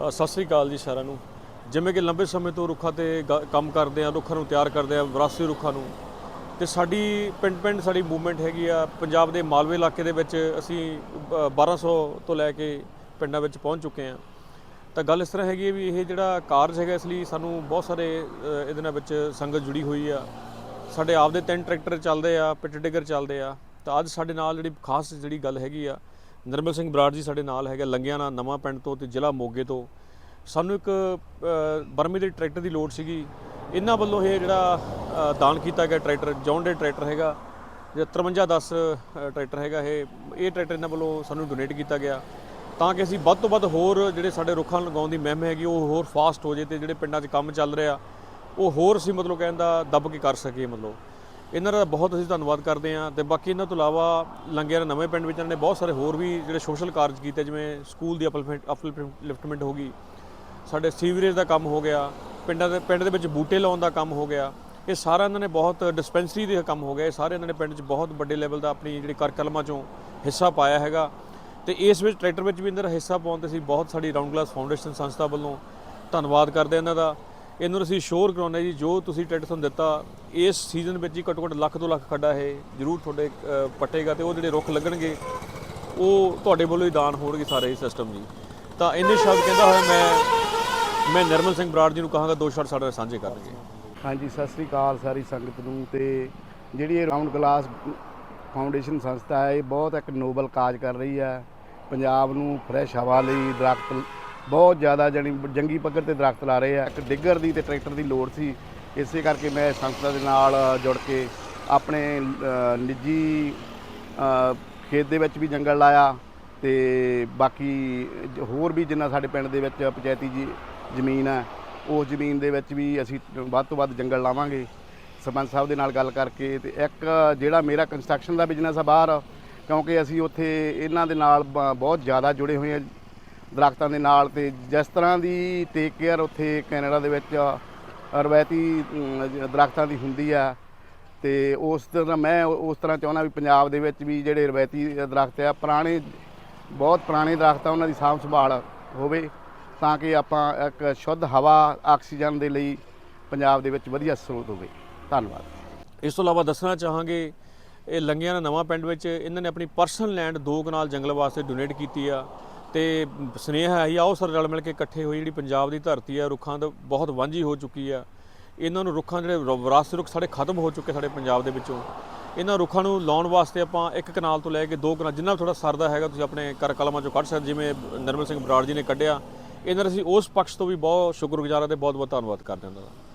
ਸਤਿ ਸ੍ਰੀ ਅਕਾਲ ਜੀ ਸਾਰਿਆਂ ਨੂੰ। ਜਿਵੇਂ ਕਿ ਲੰਬੇ ਸਮੇਂ ਤੋਂ ਰੁੱਖਾਂ ਤੇ ਗ- ਕੰਮ ਕਰਦੇ ਆ ਰੁੱਖਾਂ ਨੂੰ ਤਿਆਰ ਕਰਦੇ ਆ ਵਿਰਾਸਤੀ ਰੁੱਖਾਂ ਨੂੰ। ਤੇ ਸਾਡੀ ਪਿੰਡ ਪਿੰਡ ਸਾਡੀ ਮੂਵਮੈਂਟ ਹੈਗੀ ਆ। ਪੰਜਾਬ ਦੇ ਮਾਲਵੇ ਇਲਾਕੇ ਦੇ ਵਿੱਚ ਅਸੀਂ ਅ, 1200 ਤੋਂ ਲੈ ਕੇ ਪਿੰਡਾਂ ਵਿੱਚ ਪਹੁੰਚ ਚੁੱਕੇ ਆ। ਤਾਂ ਗੱਲ ਇਸ ਤਰ੍ਹਾਂ ਹੈਗੀ ਹੈ ਵੀ ਇਹ ਜਿਹੜਾ ਕਾਰਜ ਹੈਗਾ ਇਸ ਲਈ ਸਾਨੂੰ ਬਹੁਤ ਸਾਰੇ ਇਹਦੇ ਨਾਲ ਵਿੱਚ ਸੰਗਤ ਜੁੜੀ ਹੋਈ ਆ। ਸਾਡੇ ਆਪਦੇ ਤਿੰਨ ਟਰੈਕਟਰ ਚੱਲਦੇ ਆ ਪਿੱਟ ਡਿਗਰ ਚੱਲਦੇ ਆ। ਤਾਂ ਅੱਜ ਸਾਡੇ ਨਾਲ ਜਿਹੜੀ ਖਾਸ ਜਿਹੜੀ ਗੱਲ ਹੈਗੀ ਆ ਨਿਰਮਲ ਸਿੰਘ ਬਰਾੜ ਜੀ ਸਾਡੇ ਨਾਲ ਹੈਗਾ ਲੰਗਿਆਣਾ ਨਵਾਂ ਪਿੰਡ ਤੋਂ ਤੇ ਜ਼ਿਲ੍ਹਾ ਮੋਗੇ ਤੋਂ। ਸਾਨੂੰ ਇੱਕ ਅ, ਬਰਮੀ ਦੇ ਟਰੈਕਟਰ ਦੀ ਲੋੜ ਸੀਗੀ। ਇਹਨਾਂ ਵੱਲੋਂ ਇਹ ਜਿਹੜਾ ਦਾਨ ਕੀਤਾ ਗਿਆ ਟਰੈਕਟਰ ਜੌਨ ਡੇ ਟਰੈਕਟਰ ਹੈਗਾ ਜਿਹੜਾ 5310 ਟਰੈਕਟਰ ਹੈਗਾ ਇਹ। ਇਹ ਟਰੈਕਟਰ ਇਹਨਾਂ ਵੱਲੋਂ ਸਾਨੂੰ ਡੋਨੇਟ ਕੀਤਾ ਗਿਆ। ਤਾਂ ਕਿ ਅਸੀਂ ਵੱਧ ਤੋਂ ਵੱਧ ਹੋਰ ਜਿਹੜੇ ਸਾਡੇ ਰੁੱਖਾਂ ਲਗਾਉਣ ਦੀ ਮਹਿਮ ਹੈਗੀ ਉਹ ਹੋਰ ਫਾਸਟ ਹੋ ਜੇ ਤੇ ਜਿਹੜੇ ਪਿੰਡਾਂ 'ਚ ਕੰਮ ਚੱਲ ਰਿਹਾ ਉਹ ਹੋਰ ਅਸੀਂ ਮਤਲਬ ਕਹਿੰਦਾ ਦੱਬ ਕੇ ਕਰ ਸਕੀਏ ਮਤਲਬ। ਇਹਨਾਂ ਦਾ ਬਹੁਤ ਅਸੀਂ ਧੰਨਵਾਦ ਕਰਦੇ ਹਾਂ ਤੇ ਬਾਕੀ ਇਹਨਾਂ ਤੋਂ ਇਲਾਵਾ ਲੰਗਿਆਂ ਨਵੇਂ ਪਿੰਡ ਵਿੱਚ ਇਹਨਾਂ ਨੇ ਬਹੁਤ ਸਾਰੇ ਹੋਰ ਵੀ ਜਿਹੜੇ ਸੋਸ਼ਲ ਕਾਰਜ ਕੀਤੇ, ਜਿਵੇਂ ਸਕੂਲ ਦੀ ਅਪਲਿਫਟ ਅਪਲਿਫਟਮੈਂਟ ਹੋ ਗਈ, ਸਾਡੇ ਸੀਵਰੇਜ ਦਾ ਕੰਮ ਹੋ ਗਿਆ, ਪਿੰਡਾਂ ਦੇ, ਪਿੰਡ ਦੇ ਵਿੱਚ ਬੂਟੇ ਲਾਉਣ ਦਾ ਕੰਮ ਹੋ ਗਿਆ, ਇਹ ਸਾਰਾ ਇਹਨਾਂ ਨੇ ਬਹੁਤ ਡਿਸਪੈਂਸਰੀ ਦੇ ਕੰਮ ਹੋ ਗਿਆ ਇਹ ਸਾਰੇ ਇਹਨਾਂ ਨੇ ਪਿੰਡ 'ਚ ਬਹੁਤ ਵੱਡੇ ਲੈਵਲ ਦਾ ਆਪਣੀ ਜਿਹੜੀ ਕਰਕਲਮਾਂ 'ਚੋਂ ਹਿੱਸਾ ਪਾਇਆ ਹੈਗਾ ਤੇ ਇਸ ਵਿੱਚ, ਟਰੈਕਟਰ ਵਿੱਚ ਵੀ ਇਹਨਾਂ ਦਾ ਹਿੱਸਾ ਪਾਉਣ ਤੇ ਅਸੀਂ ਬਹੁਤ ਸਾਡੀ ਰਾਉਂਡ ਗਲਾਸ ਫਾਊਂਡੇਸ਼ਨ ਸੰਸਥਾ ਵੱਲੋਂ ਧੰਨਵਾਦ ਕਰਦੇ ਹਾਂ ਇਹਨਾਂ ਦਾ। ਇਹਨੂੰ ਅਸੀਂ ਸ਼ੋਰ ਕਰਾਉਂਦੇ ਜੀ ਜੋ ਤੁਸੀਂ ਟਰੈਕਟਰ ਤੁਹਾਨੂੰ ਦਿੱਤਾ ਇਸ ਸੀਜ਼ਨ ਵਿੱਚ ਹੀ ਘੱਟੋ ਘੱਟ ਲੱਖ ਦੋ ਲੱਖ ਖੱਡਾ ਹੈ ਜ਼ਰੂਰ ਤੁਹਾਡੇ ਅ, ਪੱਟੇਗਾ ਤੇ ਉਹ ਜਿਹੜੇ ਰੁੱਖ ਲੱਗਣਗੇ ਉਹ ਤੁਹਾਡੇ ਵੱਲੋਂ ਹੀ ਦਾਨ ਹੋਣਗੇ ਸਾਰੇ ਸਿਸਟਮ ਜੀ ਤਾਂ ਇੰਨੇ ਸ਼ਬਦ ਕਹਿੰਦਾ ਹੋਇਆ ਮੈਂ ਮੈਂ ਨਿਰਮਲ ਸਿੰਘ ਬਰਾੜ ਜੀ ਨੂੰ ਕਹਾਂਗਾ ਦੋ ਸ਼ਬਦ ਸਾਡੇ ਨਾਲ ਸਾਂਝੇ ਕਰਨਗੇ। ਹਾਂਜੀ ਸਤਿ ਸ੍ਰੀ ਅਕਾਲ ਸਾਰੀ ਸੰਗਤ ਨੂੰ ਤੇ ਜਿਹੜੀ ਇਹ ਰਾਉਂਡ ਗਲਾਸ ਫਾਊਂਡੇਸ਼ਨ ਸੰਸਥਾ ਹੈ ਇਹ ਬਹੁਤ ਇੱਕ ਨੋਬਲ ਕਾਜ ਕਰ ਰਹੀ ਹੈ। ਪੰਜਾਬ ਨੂੰ ਫਰੈਸ਼ ਹਵਾ ਲਈ ਦਰਖਤ ਬਹੁਤ ਜ਼ਿਆਦਾ ਜਣੀ ਜੰਗੀ ਪੱਧਰ ਤੇ ਦਰਖਤ ਲਾ ਰਹੇ ਆ। ਇੱਕ ਡਿੱਗਰ ਦੀ ਤੇ ਟਰੈਕਟਰ ਦੀ ਲੋੜ ਸੀ। ਇਸੇ ਕਰਕੇ ਮੈਂ ਇਸ ਸੰਸਥਾ ਦੇ ਨਾਲ ਜੁੜ ਕੇ ਆਪਣੇ ਨਿੱਜੀ ਖੇਤ ਦੇ ਵਿੱਚ ਵੀ ਜੰਗਲ ਲਾਇਆ ਤੇ ਬਾਕੀ ਹੋਰ ਵੀ ਜਿੰਨਾ ਸਾਡੇ ਪਿੰਡ ਦੇ ਵਿੱਚ ਪੰਚਾਇਤੀ ਜੀ ਜ਼ਮੀਨ ਹੈ, ਉਸ ਜ਼ਮੀਨ ਦੇ ਵਿੱਚ ਵੀ ਅਸੀਂ ਵੱਧ ਤੋਂ ਵੱਧ ਜੰਗਲ ਲਾਵਾਂਗੇ। ਸਰਪੰਚ ਸਾਹਿਬ ਦੇ ਨਾਲ ਗੱਲ ਕਰਕੇ ਤੇ ਇੱਕ ਜਿਹੜਾ ਮੇਰਾ ਕੰਸਟਰਕਸ਼ਨ ਦਾ ਬਿਜ਼ਨਸ ਆ ਬਾਹਰ, ਕਿਉਂਕਿ ਅਸੀਂ ਉੱਥੇ ਇਹਨਾਂ ਦੇ ਨਾਲ ਬ- ਬਹੁਤ ਜ਼ਿਆਦਾ ਜੁੜੇ ਹੋਏ ਹਾਂ ਦਰਖਤਾਂ ਦੇ ਨਾਲ ਤੇ ਜਿਸ ਤਰ੍ਹਾਂ ਦੀ ਟੇਕ ਕੇਅਰ ਉੱਥੇ ਕੈਨੇਡਾ ਦੇ ਵਿੱਚ ਰਵਾਇਤੀ ਅਮ, ਦਰਖਤਾਂ ਦੀ ਹੁੰਦੀ ਆ ਤੇ ਉਸ ਤਰ੍ਹਾਂ ਮੈਂ ਉਸ ਤਰ੍ਹਾਂ ਚਾਹੁੰਦਾ ਵੀ ਪੰਜਾਬ ਦੇ ਵਿੱਚ ਵੀ ਜਿਹੜੇ ਰਵਾਇਤੀ ਦਰਖਤ ਆ ਪੁਰਾਣੇ ਬਹੁਤ ਪੁਰਾਣੇ ਦਰਖਤ ਆ ਉਹਨਾਂ ਦੀ ਸਾਂਭ ਸੰਭਾਲ ਹੋਵੇ ਤਾਂ ਕਿ ਆਪਾਂ ਇੱਕ ਸ਼ੁੱਧ ਹਵਾ ਆਕਸੀਜਨ ਦੇ ਲਈ ਪੰਜਾਬ ਦੇ ਵਿੱਚ ਵਧੀਆ ਸਰੋਤ ਹੋਵੇ। ਧੰਨਵਾਦ। ਇਸ ਤੋਂ ਇਲਾਵਾ ਦੱਸਣਾ ਚਾਹਾਂਗੇ ਇਹ ਲੰਗਿਆਂ ਦਾ ਨਵਾਂ ਪਿੰਡ ਵਿੱਚ ਇਹਨਾਂ ਨੇ ਆਪਣੀ ਪਰਸਨਲ ਲੈਂਡ ਦੋ ਕਨਾਲ ਜੰਗਲ ਵਾਸਤੇ ਡੋਨੇਟ ਕੀਤੀ ਆ। ਤੇ ਸਨੇਹਾ ਹੈ ਆਓ ਸਰ ਰਲ ਮਿਲ ਕੇ ਇਕੱਠੇ ਹੋਈ ਜਿਹੜੀ ਪੰਜਾਬ ਦੀ ਧਰਤੀ ਆ ਰੁੱਖਾਂ ਦਾ ਬਹੁਤ ਵਾਂਝੀ ਹੋ ਚੁੱਕੀ ਆ ਇਹਨਾਂ ਨੂੰ ਰੁੱਖਾਂ ਜਿਹੜੇ ਰ- ਵਿਰਾਸਤੀ ਰੁੱਖ ਸਾਡੇ ਖਤਮ ਹੋ ਚੁੱਕੇ ਸਾਡੇ ਪੰਜਾਬ ਦੇ ਵਿੱਚੋਂ। ਇਹਨਾਂ ਰੁੱਖਾਂ ਨੂੰ ਲਾਉਣ ਵਾਸਤੇ ਆਪਾਂ ਇੱਕ ਕਨਾਲ ਤੋਂ ਲੈ ਕੇ ਦੋ ਕਨਾਲ, ਜਿੰਨਾ ਥੋੜਾ ਸਰਦਾ ਹੈਗਾ, ਤੁਸੀਂ ਆਪਣੇ ਕਰ ਕਲਮਾਂ ਚੋਂ ਕੱਢ ਸਕਦੇ ਜਿਵੇਂ ਨਰਮਲ ਸਿੰਘ ਬਰਾੜ ਜੀ ਨੇ ਕੱਢਿਆ। ਇਹਨਾਂ ਦਾ ਅਸੀਂ ਉਸ ਪੱਖ ਤੋਂ ਵੀ ਬਹੁਤ ਸ਼ੁਕਰਗੁਜ਼ਾਰ ਹਾਂ ਤੇ ਬਹੁਤ ਬਹੁਤ ਧੰਨਵਾਦ ਕਰਦੇ ਹਾਂ ਉਹਨਾਂ ਦਾ।